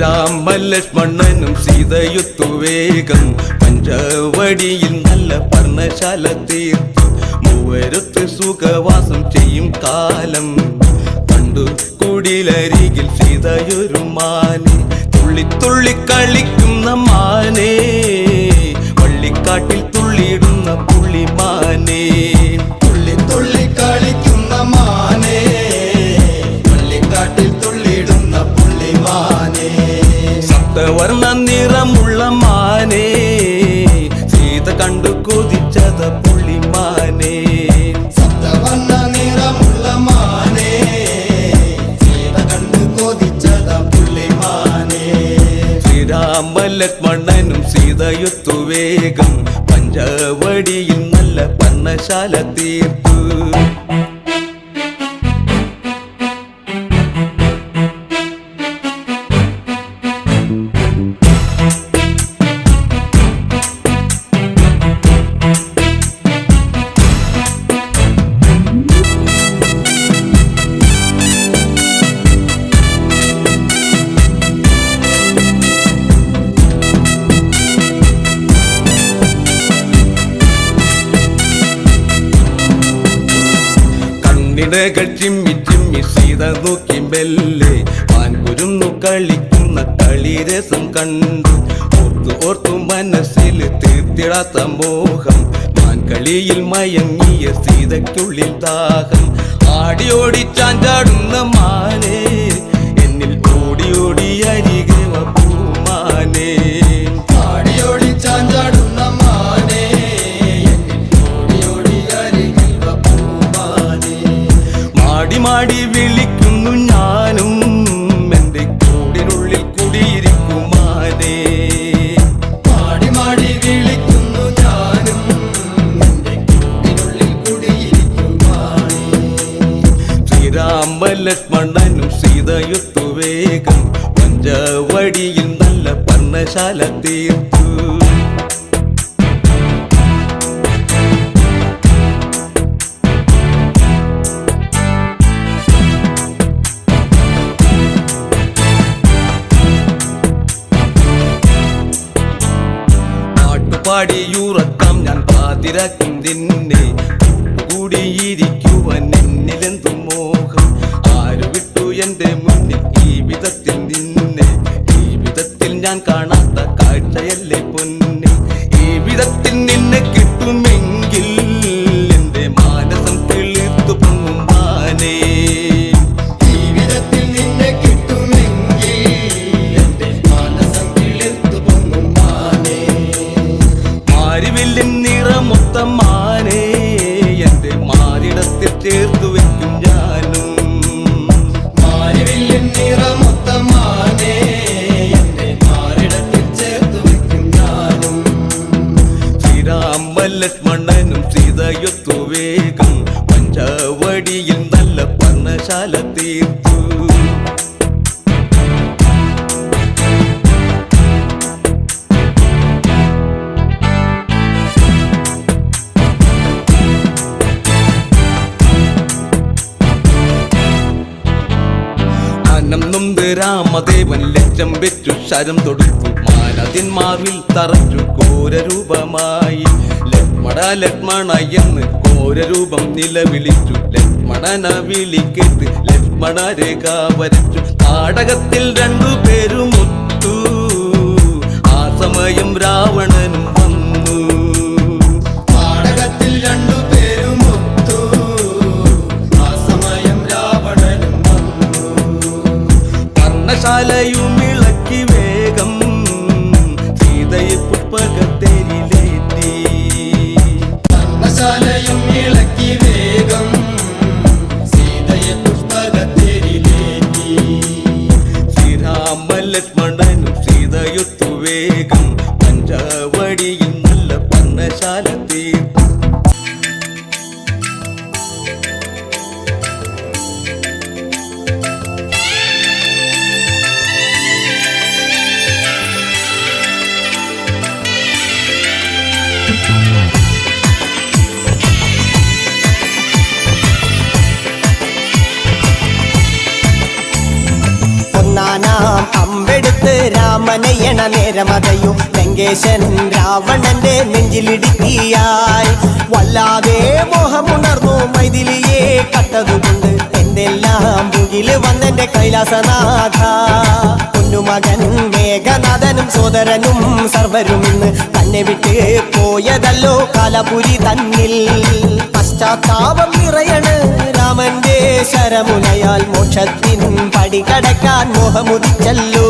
ശ്രീരാമലക്ഷ്മണനും സീതയുത്തു വേഗം പഞ്ചവടിയിൽ നല്ല പർണശാല തീർത്തു. മൂവരുത്ത് സുഖവാസം ചെയ്യും കാലം. കണ്ടു കുടിലരികിൽ സീതയൊരു മാനെ. തുള്ളി തുള്ളി കളിക്കുന്ന മാനേ. വള്ളിക്കാട്ടിൽ തുള്ളിയിടുന്ന പുള്ളിമാനേ. തുള്ളി തുള്ളി കളിക്കുന്ന മാനേ. സീതയുത്തു വേഗം പഞ്ചവടിയിൽ നല്ല പർണശാല തീർത്തു കണ്ണിടകൾ ചിമ്മി ചിമ്മി സീത നോക്കി മെല്ലെ പാൻകുരുന്നു കളിക്കുന്ന കളിരസം കണ്ടു. ഓർത്തു ഓർത്തു മനസ്സിൽ തീർത്തിടാത്ത മോഹം. മാൻകളിയിൽ മയങ്ങിയ സീതയ്ക്കുള്ളിൽ ദാഹം. ആടിയോടി ചാഞ്ചാടുന്ന മാനേ എന്നിൽ ഓടിയോടി ഓടി അരികെ പൂമാനേ. ആടിയോടി ചാഞ്ചാടുന്ന ശ്രീരാമലക്ഷ്മണനും സീതയുത്തു വേഗം പഞ്ചവടിയിൽ നല്ല പർണശാല തീർത്തു. പാടിയുറക്കം ഞാൻ പാതിരക്കും നിന്നെ. കൂടിയിരിക്കുവാൻ എന്നിലെന്തു ഞാൻ കാണാത്ത കാഴ്ചയല്ലേ പൊന്നി? ഈ വിധത്തിൽ നിന്നെ കിട്ടുമെങ്കിൽ രാമദേവൻ ലക്ഷം വെച്ചു ശരം തൊടുത്തു. മാനതിൻ മാർവിൽ തറച്ചു ഘോരരൂപമായി. ലക്ഷ്മണ ലക്ഷ്മണ എന്ന് ഘോരരൂപം നിലവിളിച്ചു. ലക്ഷ്മണന വിളി കേട്ട് ലക്ഷ്മണ രേഖ വരച്ചു. നാടകത്തിൽ രണ്ടു പേരും ഒത്തു ആ സമയം രാവണനും രാമനയണ നേരമതയും ലങ്കേശൻ രാവണന്റെ നെഞ്ചിലിടുക്കിയായി. വല്ലാതെ മോഹമുണർന്നു മൈഥിലിയെ കട്ടതുകൊണ്ട് എന്തെല്ലാം മുകിൽ വന്നെന്റെ കൈലാസനാഥ. പൊന്നുമകൻ മേഘനാഥനും സോദരനും സർവരും ഇന്ന് തന്നെ വിട്ട് പോയതല്ലോ കാലപുരി തന്നിൽ. പശ്ചാത്താപം നിറയണ് രാമന്റെ ശരമുനയാൽ മോക്ഷത്തിൻ പടികടക്കാൻ മോഹമുദിച്ചല്ലോ.